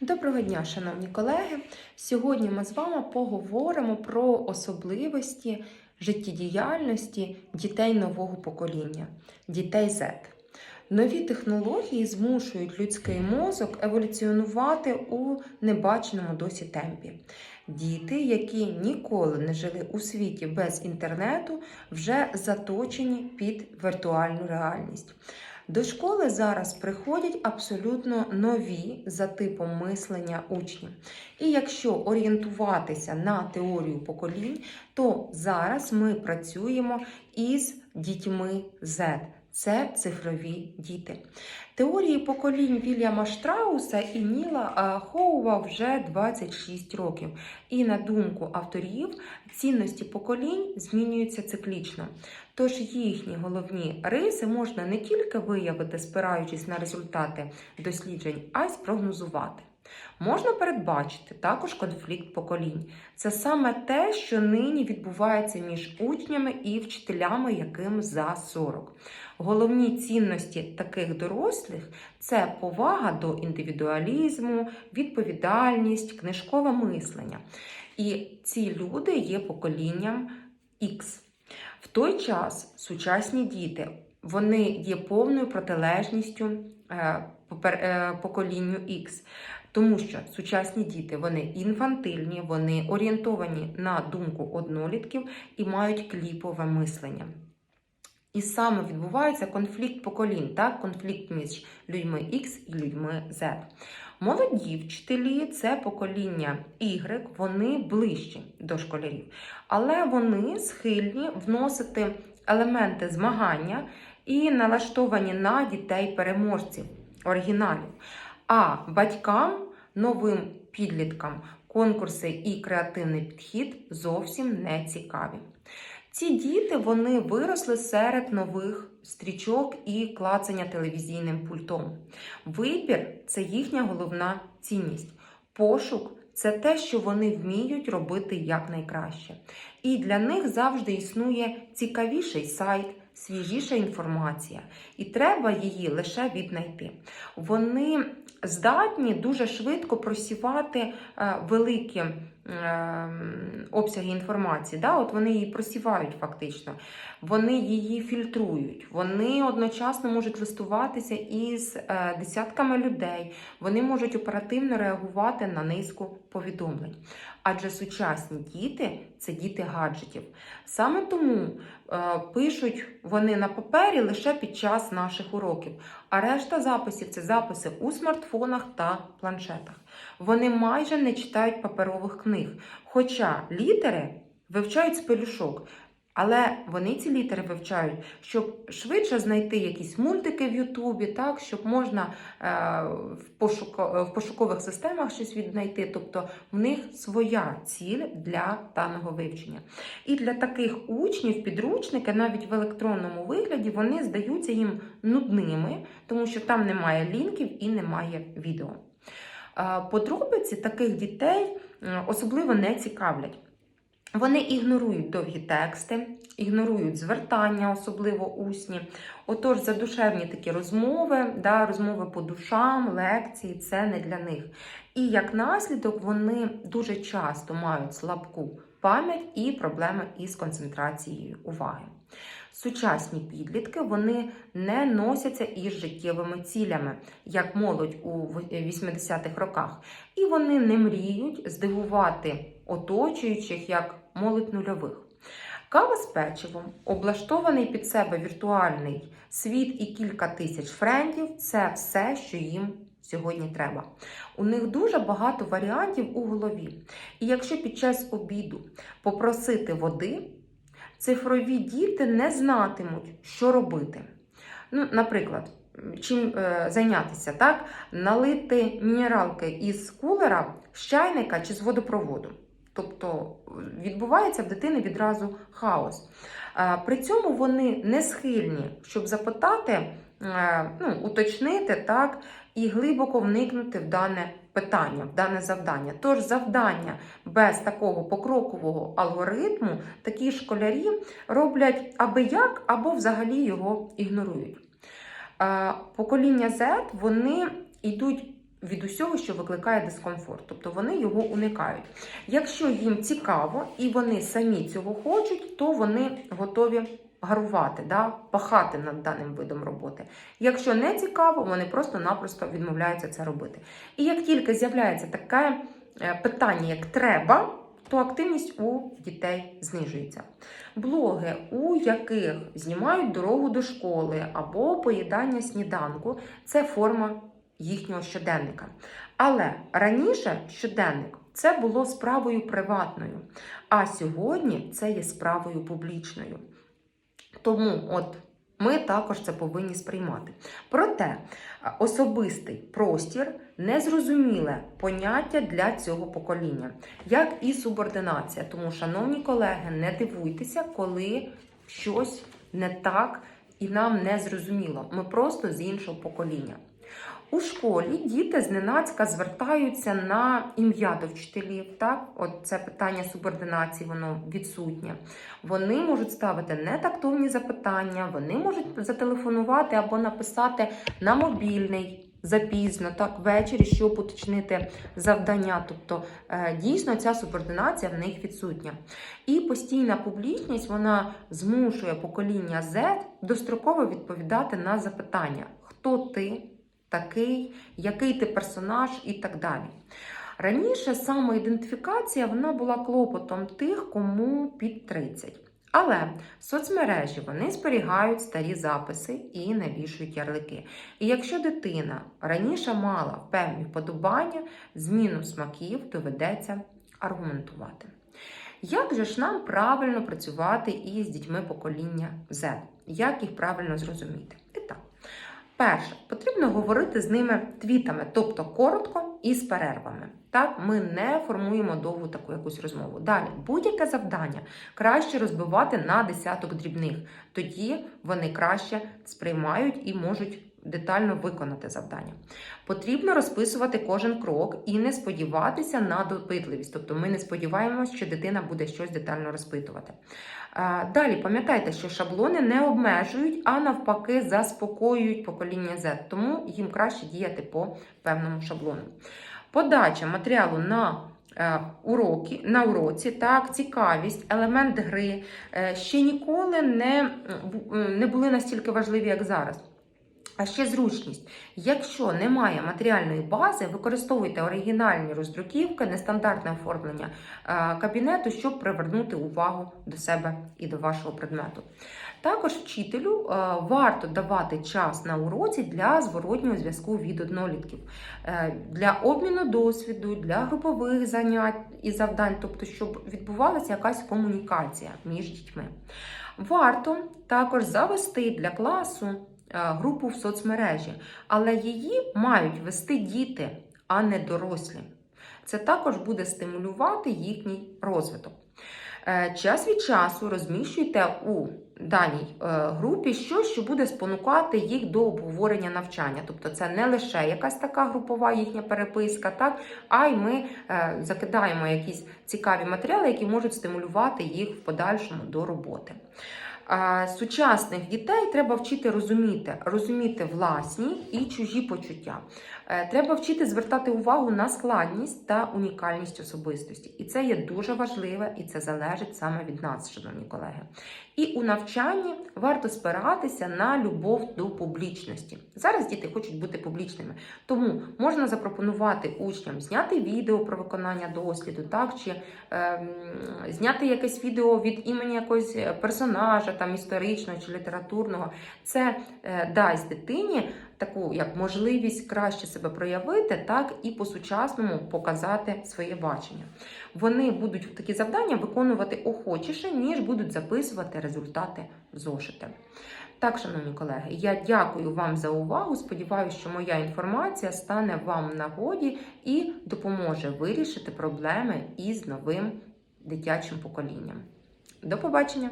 Доброго дня, шановні колеги! Сьогодні ми з вами поговоримо про особливості життєдіяльності дітей нового покоління, дітей Z. Нові технології змушують людський мозок еволюціонувати у небаченому досі темпі. Діти, які ніколи не жили у світі без інтернету, вже заточені під віртуальну реальність. До школи зараз приходять абсолютно нові за типом мислення учні. І якщо орієнтуватися на теорію поколінь, то зараз ми працюємо із дітьми Z. Це цифрові діти. Теорії поколінь Вільяма Штрауса і Ніла Хоува вже 26 років. І на думку авторів, цінності поколінь змінюються циклічно. Тож їхні головні риси можна не тільки виявити, спираючись на результати досліджень, а й спрогнозувати. Можна передбачити також конфлікт поколінь. Це саме те, що нині відбувається між учнями і вчителями, яким за 40. Головні цінності таких дорослих це повага до індивідуалізму, відповідальність, книжкове мислення. І ці люди є поколінням X. В той час сучасні діти вони є повною протилежністю е, поколінню X. Тому що сучасні діти вони інфантильні, вони орієнтовані на думку однолітків і мають кліпове мислення. І саме відбувається конфлікт поколінь, так? конфлікт між людьми X і людьми Z. Молоді вчителі це покоління Y, вони ближчі до школярів, але вони схильні вносити елементи змагання і налаштовані на дітей-переможців, оригіналів. А батькам, новим підліткам, конкурси і креативний підхід зовсім не цікаві. Ці діти вони виросли серед нових стрічок і клацання телевізійним пультом. Вибір це їхня головна цінність. Пошук це те, що вони вміють робити якнайкраще. І для них завжди існує цікавіший сайт, свіжіша інформація, і треба її лише віднайти. Вони здатні дуже швидко просівати е, великі обсяги інформації. Да? От Вони її просівають фактично, вони її фільтрують, вони одночасно можуть листуватися із е, десятками людей, вони можуть оперативно реагувати на низку повідомлень. Адже сучасні діти це діти гаджетів. Саме тому е, пишуть вони на папері лише під час наших уроків. А решта записів це записи у смартфонах та планшетах. Вони майже не читають паперових книг, хоча літери вивчають з пелюшок. Але вони ці літери вивчають, щоб швидше знайти якісь мультики в Ютубі, так, щоб можна е, в, пошук, в пошукових системах щось віднайти. Тобто в них своя ціль для даного вивчення. І для таких учнів підручники, навіть в електронному вигляді, вони здаються їм нудними, тому що там немає лінків і немає відео. Е, подробиці таких дітей особливо не цікавлять. Вони ігнорують довгі тексти, ігнорують звертання, особливо усні. Отож, задушевні такі розмови, да, розмови по душам, лекції це не для них. І як наслідок, вони дуже часто мають слабку пам'ять і проблеми із концентрацією уваги. Сучасні підлітки вони не носяться із життєвими цілями, як молодь у 80-х роках, і вони не мріють здивувати оточуючих як молодь нульових. Кава з печивом, облаштований під себе віртуальний світ і кілька тисяч френдів це все, що їм сьогодні треба. У них дуже багато варіантів у голові. І якщо під час обіду попросити води, цифрові діти не знатимуть, що робити. Ну, Наприклад, чим е, зайнятися, так? налити мінералки із кулера, з чайника чи з водопроводу. Тобто відбувається в дитини відразу хаос. При цьому вони не схильні, щоб запитати, е, ну, уточнити так, і глибоко вникнути в дане питання, в дане завдання. Тож завдання без такого покрокового алгоритму такі школярі роблять аби як, або взагалі його ігнорують. Покоління Z вони йдуть від усього, що викликає дискомфорт, тобто вони його уникають. Якщо їм цікаво і вони самі цього хочуть, то вони готові гарувати, да, пахати над даним видом роботи. Якщо не цікаво, вони просто-напросто відмовляються це робити. І як тільки з'являється таке е, питання, як треба, то активність у дітей знижується. Блоги, у яких знімають дорогу до школи або поїдання сніданку, це форма їхнього щоденника. Але раніше щоденник це було справою приватною, а сьогодні це є справою публічною. Тому от ми також це повинні сприймати. Проте особистий простір незрозуміле поняття для цього покоління, як і субординація. Тому, шановні колеги, не дивуйтеся, коли щось не так і нам не зрозуміло. Ми просто з іншого покоління. У школі діти зненацька звертаються на ім'я до вчителів. Так, от це питання субординації, воно відсутнє. Вони можуть ставити нетактовні запитання, вони можуть зателефонувати або написати на мобільний запізно, так, ввечері, щоб уточнити завдання. Тобто е, дійсно ця субординація в них відсутня. І постійна публічність вона змушує покоління Z достроково відповідати на запитання: хто ти? Такий, який ти персонаж і так далі. Раніше самоідентифікація вона була клопотом тих, кому під 30. Але в соцмережі вони зберігають старі записи і навішують ярлики. І якщо дитина раніше мала певні вподобання, зміну смаків доведеться аргументувати. Як же ж нам правильно працювати із дітьми покоління Z? Як їх правильно зрозуміти? Перше, потрібно говорити з ними твітами, тобто коротко і з перервами. Так, ми не формуємо довгу таку якусь розмову. Далі, будь-яке завдання краще розбивати на десяток дрібних. Тоді вони краще сприймають і можуть детально виконати завдання. Потрібно розписувати кожен крок і не сподіватися на допитливість. Тобто ми не сподіваємося, що дитина буде щось детально розпитувати. Далі пам'ятайте, що шаблони не обмежують, а навпаки, заспокоюють покоління Z, тому їм краще діяти по певному шаблону. Подача матеріалу на е, уроки, на уроці, так, цікавість, елемент гри е, ще ніколи не, не були настільки важливі, як зараз. А ще зручність. Якщо немає матеріальної бази, використовуйте оригінальні роздруківки, нестандартне оформлення е, кабінету, щоб привернути увагу до себе і до вашого предмету. Також вчителю е, варто давати час на уроці для зворотнього зв'язку від однолітків, е, для обміну досвіду, для групових занять і завдань, тобто, щоб відбувалася якась комунікація між дітьми. Варто також завести для класу. Е, групу в соцмережі, але її мають вести діти, а не дорослі. Це також буде стимулювати їхній розвиток. Е, час від часу розміщуйте у даній е, групі щось, що буде спонукати їх до обговорення навчання. Тобто це не лише якась така групова їхня переписка, так, а й ми закидаємо якісь цікаві матеріали, які можуть стимулювати їх в подальшому до роботи. Сучасних дітей треба вчити розуміти, розуміти власні і чужі почуття. Е, треба вчити звертати увагу на складність та унікальність особистості. І це є дуже важливе, і це залежить саме від нас, шановні колеги. І у навчанні варто спиратися на любов до публічності. Зараз діти хочуть бути публічними, тому можна запропонувати учням зняти відео про виконання досліду, так чи е, зняти якесь відео від імені якогось персонажа, там історичного чи літературного. Це е, дасть дитині таку як можливість краще себе проявити, так і по-сучасному показати своє бачення. Вони будуть такі завдання виконувати охочіше, ніж будуть записувати результати зошити. Так, шановні колеги, я дякую вам за увагу. Сподіваюся, що моя інформація стане вам в нагоді і допоможе вирішити проблеми із новим дитячим поколінням. До побачення!